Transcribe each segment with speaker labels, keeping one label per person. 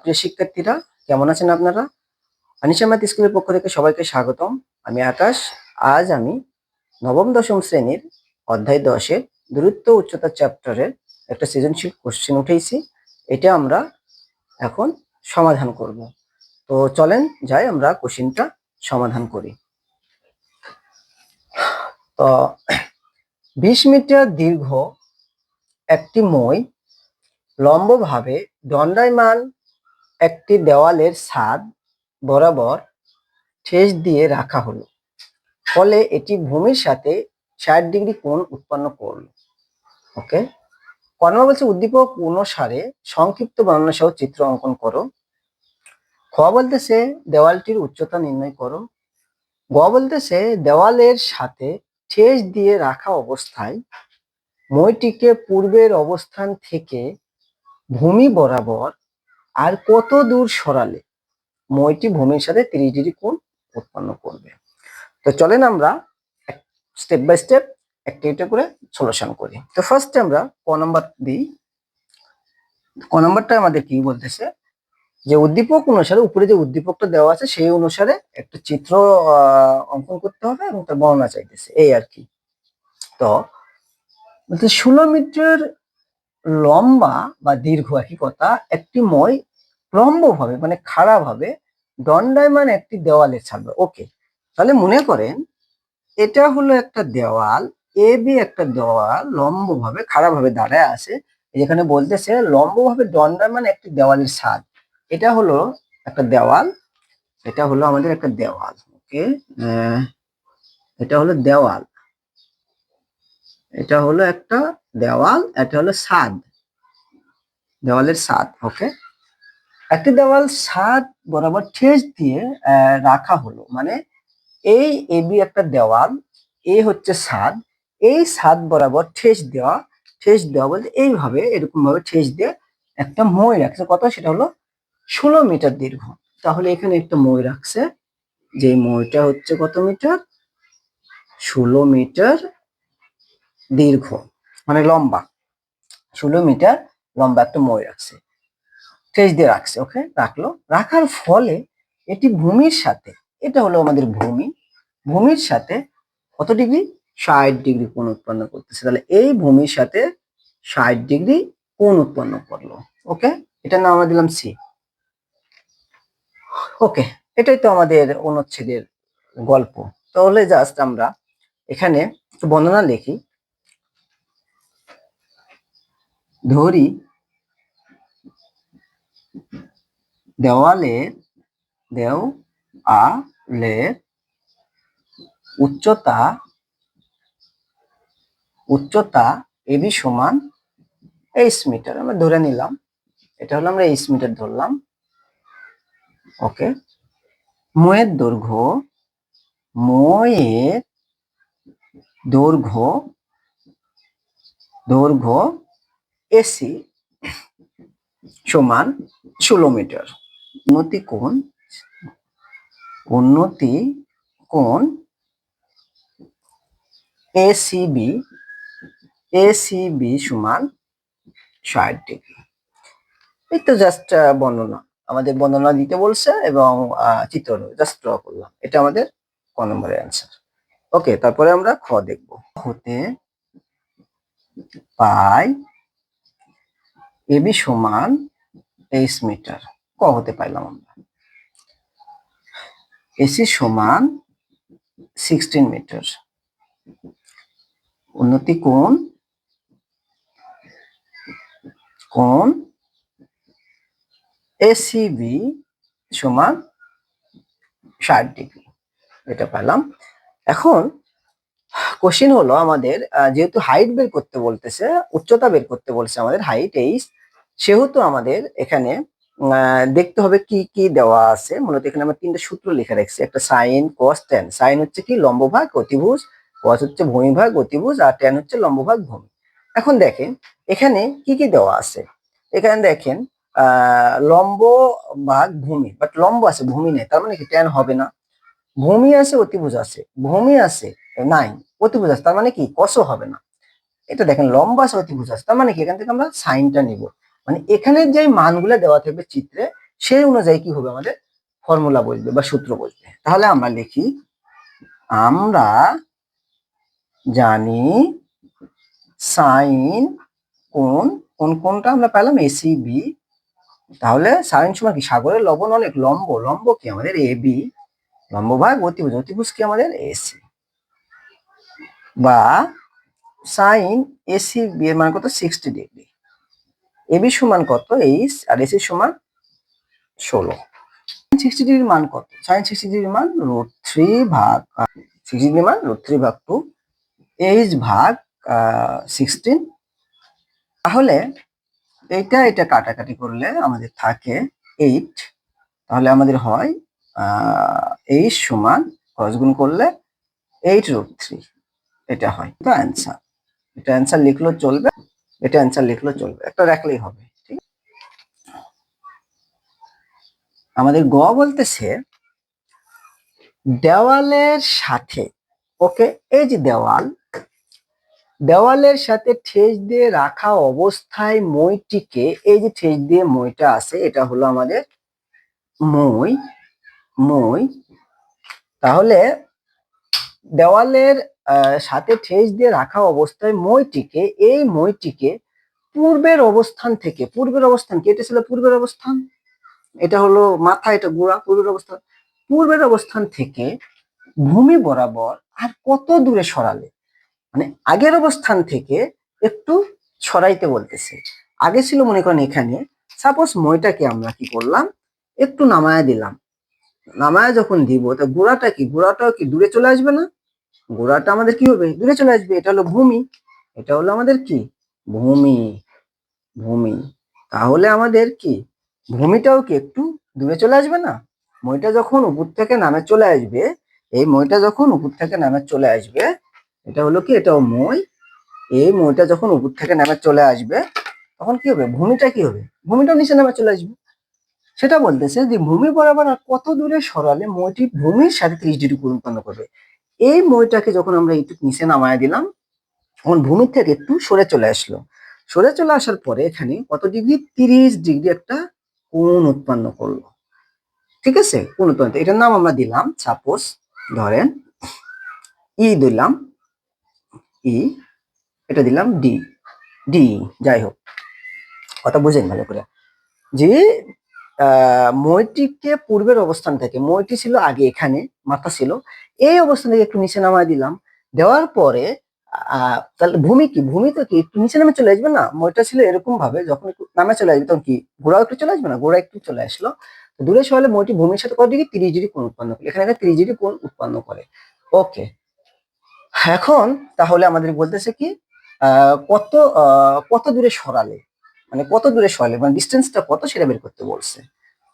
Speaker 1: প্রিয় শিক্ষার্থীরা, কেমন আছেন আপনারা? আনিশা ম্যাথ স্কুলের পক্ষ থেকে সবাইকে স্বাগতম। আমি আকাশ। আজ আমি নবম, দশম শ্রেণির অধ্যায় দশের দূরত্ব উচ্চতা চ্যাপ্টারের একটা সৃজনশীল কোশ্চেন উঠেছি এটা আমরা এখন সমাধান করব। তো চলেন যাই আমরা কোশ্চেনটা সমাধান করি। তো বিশ মিটার দীর্ঘ একটি মই লম্বভাবে দণ্ডায়মান একটি দেওয়ালের ছাদ বরাবর ঠেস দিয়ে রাখা হলো। ফলে এটি ভূমির সাথে ষাট ডিগ্রি কোণ উৎপন্ন করল। ওকে কর্ম বলছে, উদ্দীপক অনুসারে সংক্ষিপ্ত বর্ণনা সহ চিত্র অঙ্কন করো। খ বলতেছে, দেওয়ালটির উচ্চতা নির্ণয় করো। গ বলতেছে, দেওয়ালের সাথে ঠেস দিয়ে রাখা অবস্থায় মইটিকে পূর্বের অবস্থান থেকে ভূমি বরাবর আর কত দূর সরালে? মইটি ভূমির সাথে তিরিশ ডিগ্রি কোণ উৎপন্ন করবে। তো চলেন আমরা স্টেপ বাই স্টেপ একটা একটা করে সলিউশন করি। তো ফার্স্টে আমরা ক নাম্বার দিই। ক নাম্বারটা আমাদের কি বলতেছে? যে উদ্দীপক অনুসারে উপরে যে উদ্দীপকটা দেওয়া আছে, সেই অনুসারে একটা চিত্র অঙ্কন করতে হবে এবং তার বর্ণনা চাইতেছে। এই আর কি। তো ষোলো মিটার লম্বা বা দীর্ঘ একই কথা, একটি মই লম্বভাবে মানে খাড়া ভাবে দণ্ডায়মান একটি দেওয়ালে ছাড়বে। ওকে তাহলে মনে করেন এটা হলো একটা দেওয়াল, এ, বি একটা দেওয়াল লম্বভাবে খাড়া ভাবে দাঁড়ায় আছে। যেখানে বলতেছে লম্বভাবে দণ্ডায়মান একটি দেওয়ালের ছাদ। এটা হলো একটা দেওয়াল, এটা হলো আমাদের একটা দেওয়াল। ওকে এটা হলো দেওয়াল। এটা হলো একটা দেওয়াল, এটা হলো ছাদ। দেওয়ালের ছাদ ওকে একটি দেওয়াল ছাদ বরাবর ঠেস দিয়ে রাখা হলো। মানে এই এবি একটা দেওয়াল, এ হচ্ছে ছাদ এই ছাদ বরাবর ঠেস দেওয়া ঠেস দেওয়া বলতে এইভাবে এরকম ভাবে ঠেস দিয়ে একটা মই রাখছে। কত? সেটা হলো ষোলো মিটার দীর্ঘ। তাহলে এখানে একটা মই রাখছে। যে মইটা হচ্ছে কত মিটার? ষোলো মিটার দীর্ঘ। মানে লম্বা। ষোলো মিটার লম্বা একটা মই রাখছে। ঠেস দিয়ে রাখছে ওকে রাখল। রাখার ফলে এটি ভূমির সাথে, এটা হলো আমাদের ভূমি। ভূমির সাথে কত ডিগ্রি ষাট ডিগ্রি কোণ উৎপন্ন করতেছে। তাহলে এই ভূমির সাথে ষাট ডিগ্রি কোণ উৎপন্ন করল ওকে এটার নাম আমরা দিলাম সি ওকে এটাই তো আমাদের অনুচ্ছেদের গল্প। তাহলে জাস্ট আমরা এখানে বর্ণনা লিখি ধরি দেওয়ালের, দেও আলের উচ্চতা উচ্চতা এবি সমান এইচ মিটার। আমরা ধরে নিলাম, এটা হলো আমরা এইচ মিটার ধরলাম। ওকে। ময়ের দৈর্ঘ্য ময়ের দৈর্ঘ্য দৈর্ঘ্য এসি সমান ষোলো মিটার। উন্নতি কোণ উন্নতি কোণ এসিবি এসিবি সমান ষাট ডিগ্রি। এই তো জাস্ট বর্ণনা। আমাদের বর্ণনা দিতে বলছে এবং চিত্র জাস্ট ড্র করলাম। এটা আমাদের ক নম্বরের অ্যান্সার ওকে তারপরে আমরা খ দেখব। হতে পাই এবি সমান তেইশ মিটার। ক হতে পাইলাম আমরা? এসি সমান সিক্সটিন মিটার। উন্নতি কোণ? কোণ? এসিবি সমান ষাট ডিগ্রি। এটা পেলাম এখন কোশ্চিন হলো আমাদের যেহেতু হাইট বের করতে বলতেছে, উচ্চতা বের করতে বলছে আমাদের হাইট এইচ সেহেতু আমাদের এখানে দেখতে হবে কি কি দেওয়া আছে। মূলত এখানে আমরা তিনটা সূত্র লিখে রাখছি। একটা সাইন কস ট্যান সাইন হচ্ছে কি? লম্বভাগ, অতিভুজ। কস হচ্ছে ভূমিভাগ, অতিভুজ। আর ট্যান হচ্ছে লম্বভাগ, ভূমি। এখন দেখেন, এখানে কি কি দেওয়া আছে? এখানে দেখেন লম্ব ভাগ, ভূমি। বাট লম্ব আছে, ভূমি নেই। তার মানে কি ট্যান হবে না। ভূমি আছে, অতিভুজ আছে। ভূমি আছে নাই অতিভুজ আছে, তার মানে কি? কসও হবে না। এটা দেখেন, লম্বা আছে, অতিভুজ আছে। তার মানে কি? এখান থেকে আমরা সাইনটা নিব। মানে এখানে যে মানগুলো দেওয়া থাকবে চিত্রে সেই অনুযায়ী কি হবে আমাদের ফর্মুলা বসবে বা সূত্র বসবে তাহলে আমরা লিখি, আমরা জানি সাইন কোন কোন কোনটা আমরা পেলাম? এসি বি তাহলে সাইন সমান কি? সাগরের লবণ অনেক লম্ব লম্ব কি আমাদের? এ বি লম্ব ভাগ, অতিভুজ অতিভুজ কি আমাদের? এসি বা সাইন এসি বি এর মান কত? সিক্সটি ডিগ্রি এবি সমান কত? এইচ আর এসি সমান ষোলো। সিক্সটি ডিগ্রির মান কত? সাইন সিক্সটি ডিগ্রির মান রুট থ্রি ভাগ সিক্সটি ডিগ্রির মান রুট থ্রি ভাগ টু এইচ ভাগ সিক্সটিন তাহলে এটা এটা কাটাকাটি করলে আমাদের থাকে এইট তাহলে আমাদের হয় এইট সমান গুণ করলে এইট রুট থ্রি এটা হয়। তো অ্যান্সার এটা অ্যান্সার লিখলেও চলবে। এটা অ্যান্সার লিখলেও চলবে। একটা রাখলেই হবে, ঠিক আমাদের গ বলতেছে, দেওয়ালের সাথে, ওকে, এই যে দেওয়াল, দেওয়ালের সাথে ঠেস দিয়ে রাখা অবস্থায় মইটিকে, এই যে ঠেস দিয়ে মইটা আছে, এটা হলো আমাদের মই মই, তাহলে দেওয়ালের সাথে ঠেস দিয়ে রাখা অবস্থায় মইটিকে, এই মইটিকে পূর্বের অবস্থান থেকে, পূর্বের অবস্থান কি? এটা ছিল পূর্বের অবস্থান? এটা হলো মাথা, এটা গোড়া, পূর্বের অবস্থান। পূর্বের অবস্থান থেকে ভূমি বরাবর আর কত দূরে সরালে? মানে আগের অবস্থান থেকে একটু সরাইতে বলতেছে। আগে ছিল মনে করেন এখানে সাপোজ মইটাকে আমরা কি করলাম? একটু নামায়া দিলাম। নামায়া যখন দিব, তা গোড়াটা কি? গোড়াটাও কি দূরে চলে আসবে না? গোড়াটা আমাদের কি হবে? দূরে চলে আসবে। এটা হলো ভূমি। এটা হলো আমাদের কি? ভূমি। ভূমি। তাহলে আমাদের কি? ভূমিটাও কি একটু দূরে চলে আসবে না? মইটা যখন উপর থেকে নামে চলে আসবে, এই মইটা যখন উপর থেকে নামে চলে আসবে, এটা হলো কি? এটাও মই। এই মইটা যখন উপর থেকে নামে চলে আসবে, তখন কি হবে? ভূমিটা কি হবে? ভূমিটাও নিচে নামে চলে আসবে। সেটা বলতেছে যে ভূমি বরাবর আর কত দূরে সরালে মইটি ভূমির সাথে ত্রিশ ডিগ্রি কোণ উৎপন্ন করবে? এই মইটাকে যখন আমরা একটু নিচে নামায় দিলাম তখন ভূমির থেকে একটু সরে চলে আসলো। সরে চলে আসার পরে এখানে কত ডিগ্রি? তিরিশ ডিগ্রি একটা কোণ উৎপন্ন করল। ঠিক আছে? কোণ উৎপন্ন। এটার নাম আমরা দিলাম সাপোজ ধরেন ই দিলাম ই এটা দিলাম ডি। ডি যাই হোক। কথা বুঝেন ভালো করে। যে আহ, মইটিকে পূর্বের অবস্থান থেকে মইটি ছিল আগে এখানে মাথা ছিল, এই অবস্থান থেকে একটু নিচে নামায় দিলাম। দেওয়ার পরে তাহলে ভূমি কি? ভূমি তো কি? একটু নিচে নামে চলে আসবে না? মইটা ছিল এরকম ভাবে, যখন একটু নামে চলে আসবে, তখন কি? ঘোড়াও একটু চলে আসবে না? ঘোড়া একটু চলে আসলো। দূরে সরালে মইটি ভূমির সাথে কত ডিগ্রি তিরিশ ডিগ্রি কোণ উৎপন্ন করে, এখানে তিরিশ ডিগ্রি কোণ উৎপন্ন করে। ওকে এখন তাহলে আমাদের বলতেছে কি কত কত দূরে সরালে? মানে কত দূরে সরালে? মানে ডিস্টেন্সটা কত সেটা বের করতে বলছে?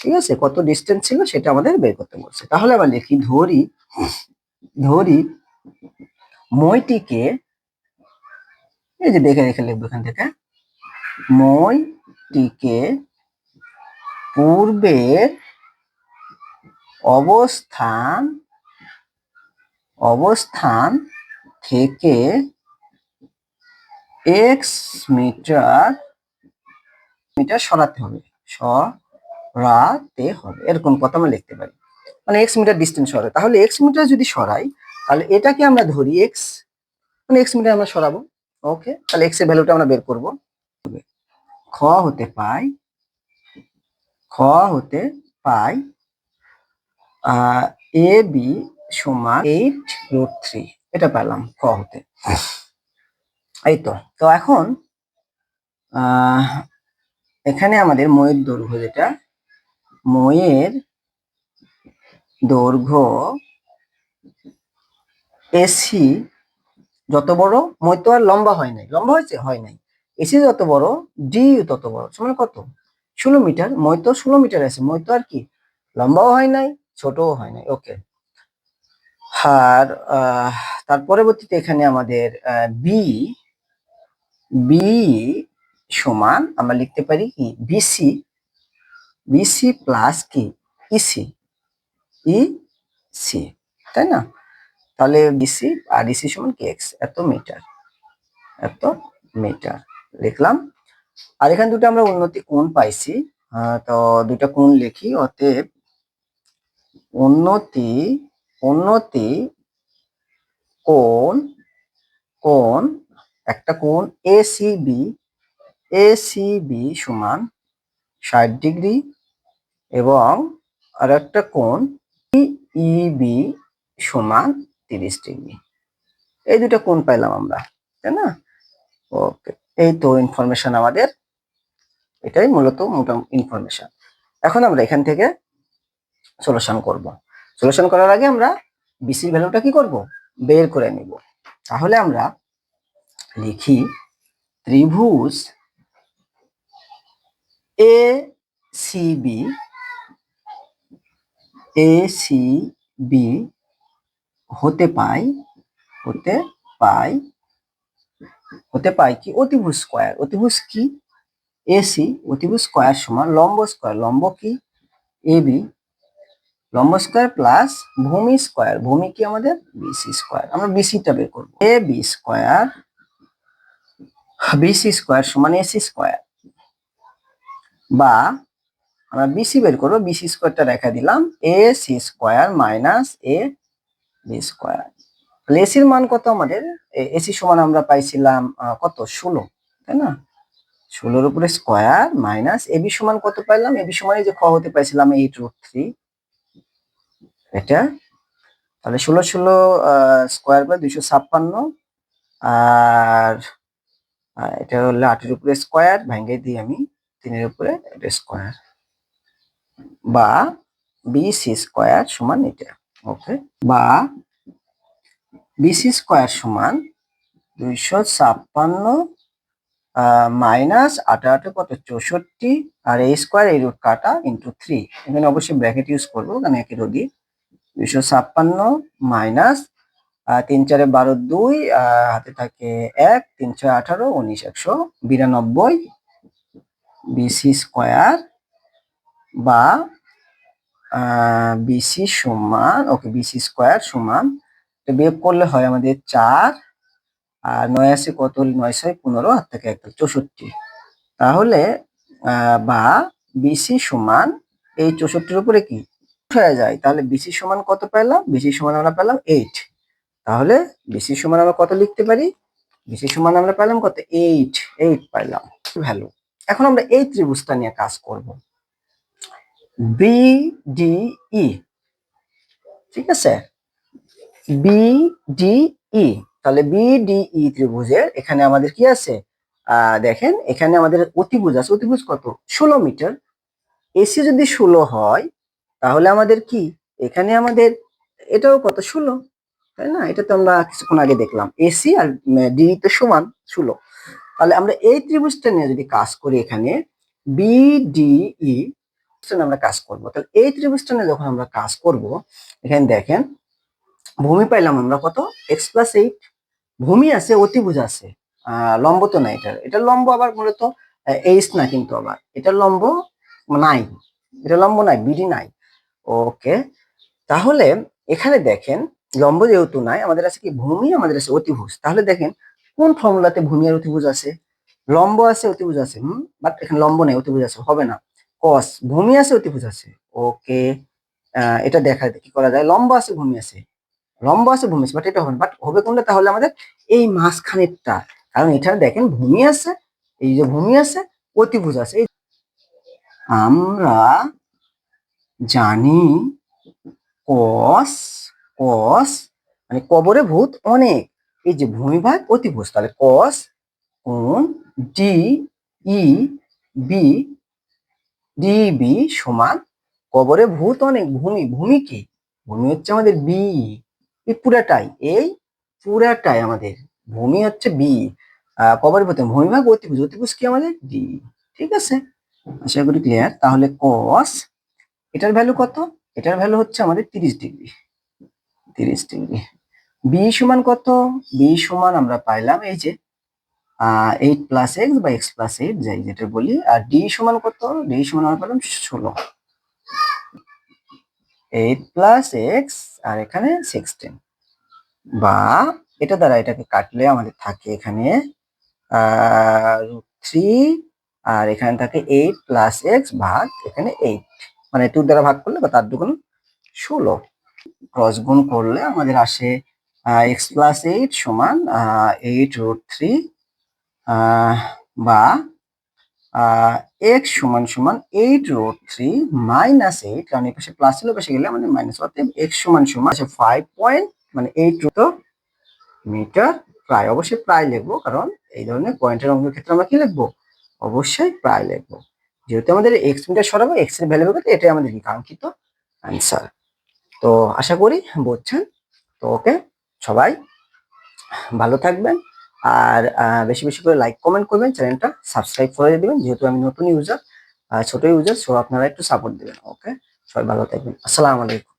Speaker 1: ঠিক আছে? কত ডিস্টেন্স ছিল সেটা আমাদের বের করতে বলছে। তাহলে আবার লিখি, ধরি ধরি মইটিকে, এই যে দেখে দেখে লিখব এখান থেকে। মইটিকে পূর্বের অবস্থান অবস্থান থেকে এক্স মিটার মিটার সরাতে হবে। সরাতে হবে। এরকম কথা আমরা লিখতে পারি। মানে এক্স মিটার ডিস্টেন্স সরাই তাহলে এক্স মিটার যদি সরাই, তাহলে এটাকে আমরা ধরি এক্স মানে এক্স মিটার আমরা সরাবো। ওকে তাহলে এক্সের ভ্যালুটা আমরা বের করব। খ হতে পাই, খ হতে পাই এ বি সমান এইট রুট থ্রি এটা পেলাম খ হতে। এই তো তো এখন এখানে আমাদের ময়ের দৈর্ঘ্য যেটা ময়ের দৈর্ঘ্য এসি যত বড়, মই তো আর লম্বা হয় নাই। লম্বা হয়েছে? হয় নাই। এসি যত বড়, ডি তত বড়। সমান কত? ষোলো মিটার। মই তো ষোলো মিটার আছে। মই তো আর কি? লম্বাও হয় নাই, ছোটও হয় নাই। ওকে। আর তার পরবর্তীতে এখানে আমাদের বি বি সমান আমরা লিখতে পারি কি? বিসি বিসি প্লাস কি ইসি ইসি তাই না? তাহলে বিসি আর ইসি সমান কি এক্স এত মিটার এত মিটার লিখলাম। আর এখানে দুটো আমরা উন্নতি কোণ পাইছি তো দুটো কোণ লিখি, অতএব উন্নতি উন্নতি কোণ কোণ, একটা কোণ এসিবি এসিবি সমান ষাট ডিগ্রি এবং আর একটা কোণ ইবি সমান তিরিশ ডিগ্রি। এই দুটো কোণ পাইলাম আমরা, তাই না? ওকে এই তো ইনফরমেশন আমাদের। এটাই মূলত মোটা ইনফরমেশন এখন আমরা এখান থেকে সলিউশন করব। সলিউশন করার আগে আমরা বিসির ভ্যালুটা কি করব? বের করে নিব। তাহলে আমরা লিখি ত্রিভুজ এ সিবি এ বি হতে পাই হতে পাই হতে পাই কি? অতিভুজ স্কয়ার অতিভুজ কি? এসি অতিভুজ স্কয়ার সমান লম্ব স্কয়ার লম্ব কি? এবি লম্ব স্কয়ার প্লাস ভূমি স্কয়ার ভূমি কি আমাদের? বিসি স্কয়ার আমরা বিসিটা বের করব। A B square BC square সমান এসি স্কয়ার বা আমরা বিসি বের করব বিসি স্কোয়ারটা রেখে দিলাম A C square minus A B square এসির মান কত আমাদের? এসি সমান আমরা পাইছিলাম কত? ষোলো, তাই না? ষোলোর উপরে স্কোয়ার মাইনাস এবি সমান কত পাইলাম? এবি সমান যে খ হতে পাইছিলাম এইট রুট থ্রি এটা? তাহলে ষোলো ষোলো স্কোয়ার করে দুইশো ছাপ্পান্ন, আর এটা হলো আটের উপরে স্কোয়ার ভেঙে দিই আমি, তিনের উপরে এটা স্কোয়ার বা বিসি স্কোয়ার সমান এটা ওকে বা বিসি স্কোয়ার সমান দুইশো ছাপ্পান্ন মাইনাস আঠারোটা কত? চৌষট্টি, আর এই স্কোয়ার এই রুট কাটা ইন্টু থ্রি এখানে অবশ্যই ব্র্যাকেট ইউজ করব, কারণ একই রোগী। দুইশো ছাপ্পান্ন মাইনাস তিন চারে বারো দুই হাতে থাকে এক, তিন ছয় আঠারো, উনিশ একশো বিরানব্বই। বিসি স্কোয়ার বা বিসি সমান, ওকে বিসি স্কোয়ার সমান, এটা বিয়োগ করলে হয় আমাদের চার, আর নয় আছে কত নয় ছয় পনেরো, হাত থেকে একটা চৌষট্টি। তাহলে বা বিসি সমান, এই চৌষট্টির উপরে কি? হয়ে যায়। তাহলে বিসি সমান কত পেলাম? বিসি সমান আমরা পেলাম এইট তাহলে বিসি সমান আমরা কত লিখতে পারি? বিসি সমান আমরা পেলাম কত? এইট এইট পাইলাম ভ্যালু এখন আমরা এই ত্রিভুজটা নিয়ে কাজ করব। বিডিই ঠিক আছে? বিডিই তাহলে বিডিই ত্রিভুজের এখানে আমাদের কি আছে? দেখেন, এখানে আমাদের অতিভুজ আছে। অতিভুজ কত? ষোলো মিটার। এসি যদি ষোলো হয়, তাহলে আমাদের কি? এখানে আমাদের এটাও কত? ষোলো। তাই না? এটা তো আমরা কিছুক্ষণ আগে দেখলাম। এসি আর ডি তো সমান ষোলো। তাহলে আমরা এই ত্রিভুজটা নিয়ে যদি কাজ করি এখানে বিডিই আমরা কাজ করব। তাহলে এই ত্রিভুজটা যখন আমরা কাজ করব, এখানে দেখেন, ভূমি পাইলাম আমরা কত? এক্স প্লাস এইট ভূমি আছে, অতিভুজ আছে। লম্ব তো নাই এটার। এটা লম্ব আবার মূলত এইচ না কিন্তু আবার। এটা লম্ব নাই। এটা লম্ব নাই বিডি নাই। ওকে তাহলে এখানে দেখেন, লম্ব যেহেতু নাই, আমাদের আছে কি? ভূমি, আমাদের আছে অতিভুজ। তাহলে দেখেন, কোন ফর্মুলাতে ভূমি আর অতিভুজ আছে? লম্ব আছে, অতিভুজ আছে। হুম বাট এখানে লম্ব নেই, অতিভুজ আছে, হবে না। কস ভূমি আছে, অতিভুজ আছে। ওকে এটা দেখা কি করা যায়? লম্ব আছে, ভূমি আছে। লম্ব আছে, ভূমি আছে বাট এটা হবে বাট হবে কোনটা? তাহলে আমাদের এই মাঝখানেরটা। কারণ এখানে দেখেন ভূমি আছে, এই যে ভূমি আছে, অতিভুজ আছে। আমরা জানি কস কস মানে কবরে ভূত অনেক। এই যে ভূমিভাগ অতিভুজ, তাহলে কস, কোন, ডি, ই, বি ডিবি সমান কবরে ভূত অনেক ভূমি ভূমি কি ভূমি হচ্ছে আমাদের বি এই পুরাটাই। এই পুরাটাই আমাদের। ভূমি হচ্ছে বি কবরে ভূত। ভূমিভাগ অতিভুজ। অতিভুজ কি আমাদের? ডি ঠিক আছে? আশা করি ক্লিয়ার তাহলে কস এটার ভ্যালু কত? এটার ভ্যালু হচ্ছে আমাদের তিরিশ ডিগ্রি তিরিশ ডিগ্রি বি সমান কত? বি সমান আমরা পাইলাম এই যে এইট প্লাস এক্স বা এক্স প্লাস এইট যাই যেটা বলি, আর ডি সমান কত? ডি সমান আমরা পেলাম ষোলো। এইট প্লাস এক্স আর এখানে সিক্সটিন বা এটা দ্বারা এটাকে কাটলে আমাদের থাকে এখানে রুট থ্রি আর এখানে থাকে এইট প্লাস এক্স ভাগ এখানে এইট মানে টু দ্বারা ভাগ করলে বা তার দুগুণ ষোলো। ক্রস গুণ করলে আমাদের আসে এক্স প্লাস এইট সমান এইট রুট থ্রি বা এক্স সমান সমান eight root three minus eight কারণ এই পাশে প্লাস ছিল পাশে গেলে আমাদের মাইনাস অতএব এক্স সমান সমান ফাইভ পয়েন্ট মানে এইট রুট মিটার প্রায়, অবশ্যই প্রায় লিখব, কারণ এই ধরনের পয়েন্টের অঙ্কের ক্ষেত্রে আমরা কি লিখব? অবশ্যই প্রায় লিখব। যেহেতু আমাদের এক্স মিটার সরাবো এক্সের ভ্যালু হবে এটাই আমাদের কাঙ্ক্ষিত অ্যান্সার তো আশা করি বুঝছেন? তো ওকে সবাই ভালো থাকবেন। আর বেশি বেশি করে লাইক কমেন্ট করবেন চ্যানেলটা সাবস্ক্রাইব করে দেবেন, যেহেতু আমি নতুন ইউজার ছোট ইউজার সো আপনারা একটু সাপোর্ট দেবেন ওকে সবাই ভালো থাকবেন, আসসালামু আলাইকুম।